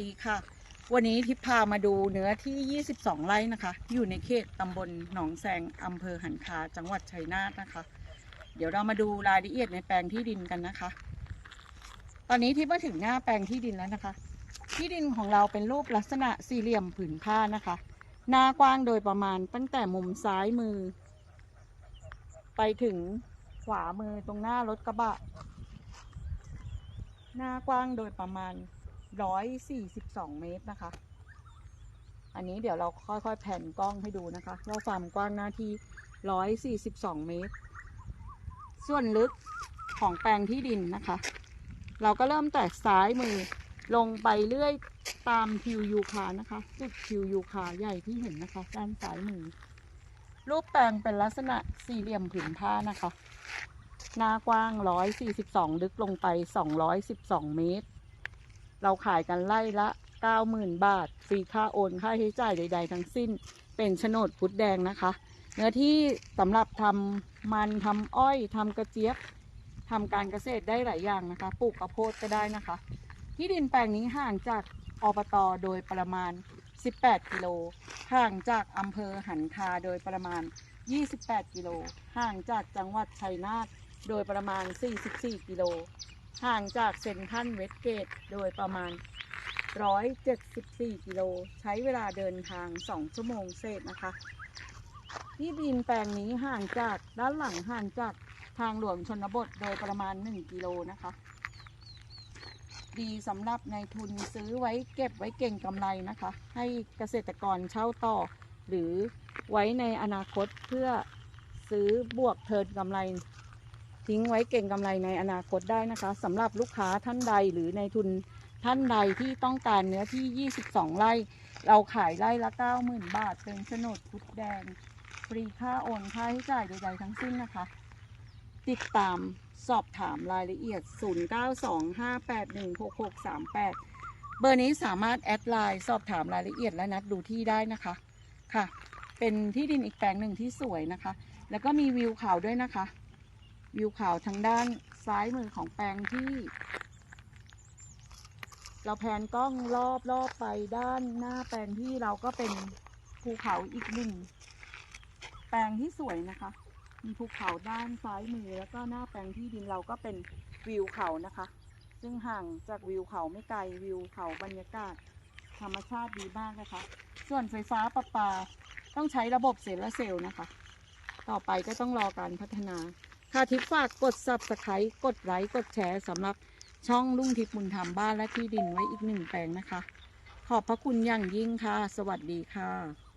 ดีค่ะ วันนี้ทิพพามาดูเนื้อที่ 22 ไร่นะคะ อยู่ในเขตตำบลหนองแซงอำเภอหันคา จังหวัดชัยนาทนะคะ เดี๋ยวเรามาดูรายละเอียดในแปลงที่ดินกันนะคะ ตอนนี้ทิพมาถึงหน้าแปลงที่ดินแล้วนะคะ ที่ดินของเราเป็นรูปลักษณะสี่เหลี่ยมผืนผ้านะคะ หน้ากว้างโดยประมาณตั้งแต่มุมซ้ายมือ ไปถึงขวามือตรงหน้ารถกระบะ หน้ากว้างโดยประมาณ 142เมตรนะคะ อันนี้เดี๋ยวเราค่อยๆแผ่นกล้องให้ดูนะคะว่าความกว้างหน้าที่142เมตร ส่วนลึกของแปลงที่ดินนะคะ เราก็เริ่มแต่ซ้ายมือลงไปเรื่อยตามทิวยูคานะคะจุดทิวยูคาใหญ่ที่เห็นนะคะ ด้านซ้ายมือ รูปแปลงเป็นลักษณะสี่เหลี่ยมผืนผ้านะคะ หน้ากว้าง 142 ลึกลงไป 212 เมตร เราขายกันไล่ละ 90,000 บาท ฟรีค่าโอนค่าใช้จ่ายใด ๆ ทั้งสิ้น เป็นโฉนดพุทธแดงนะคะ เนื้อที่สำหรับทำมันทำอ้อยทำกระเจี๊ยบทำการเกษตรได้หลายอย่างนะคะ ปลูกข้าวโพดก็ได้นะคะ ที่ดินแปลงนี้ห่างจากอบตโดยประมาณ 18 กิโล ห่างจากอำเภอหันคาโดยประมาณ 28 กิโล ห่างจากจังหวัดชัยนาทโดยประมาณ 44 กิโล ห่างจากเซนทรัลเวสเกตโดยประมาณ 174 กิโล ใช้เวลาเดินทาง 2 ชั่วโมงเศษนะคะ ที่ดินแปลงนี้ห่างจากด้านหลังห่างจากทางหลวงชนบทโดยประมาณ 1 กิโลนะคะ ดีสำหรับในทุนซื้อไว้เก็บไว้เก่งกำไรนะคะ ให้เกษตรกรเช่าต่อ หรือไว้ในอนาคตเพื่อซื้อบวกเทิร์นกำไร ทิ้งไว้เก่งกำไรในอนาคตได้นะคะสำหรับลูกค้าท่านใดหรือในทุนท่านใดที่ต้องการเนื้อที่ 22 ไร่ เราขายไร่ละ 90,000 บาท เป็นโฉนดพุทแดง ฟรีค่าโอนค่าใช้จ่ายใดๆทั้งสิ้นนะคะ ติดตามสอบถามรายละเอียด 0925816638 เบอร์นี้สามารถแอดไลน์สอบถามรายละเอียดและนัดดูที่ได้นะคะค่ะ เป็นที่ดินอีกแปลงหนึ่งที่สวยนะคะ แล้วก็มีวิวเขาด้วยนะคะ วิวเขาทางด้านซ้ายมือของแปลงที่ เราแพนกล้องรอบรอบไปด้านหน้าแปลงที่เราก็เป็นภูเขาอีกหนึ่งแปลงที่สวยนะคะ มีภูเขาด้านซ้ายมือแล้วก็หน้าแปลงที่ดินเราก็เป็นวิวเขานะคะ ซึ่งห่างจากวิวเขาไม่ไกลวิวเขาบรรยากาศ ธรรมชาติดีมากนะคะ ส่วนไฟฟ้าประปาต้องใช้ระบบเซลล์เซลล์นะคะ ต่อไปก็ต้องรอการพัฒนา ค่ะทิปฝากกดซับสไครต์กดไลค์กดแชร์สำหรับช่องลุงทิพย์บุญธรรมบ้านและที่ดินไว้อีกหนึ่งแปลงนะคะ ขอบพระคุณอย่างยิ่งค่ะ สวัสดีค่ะ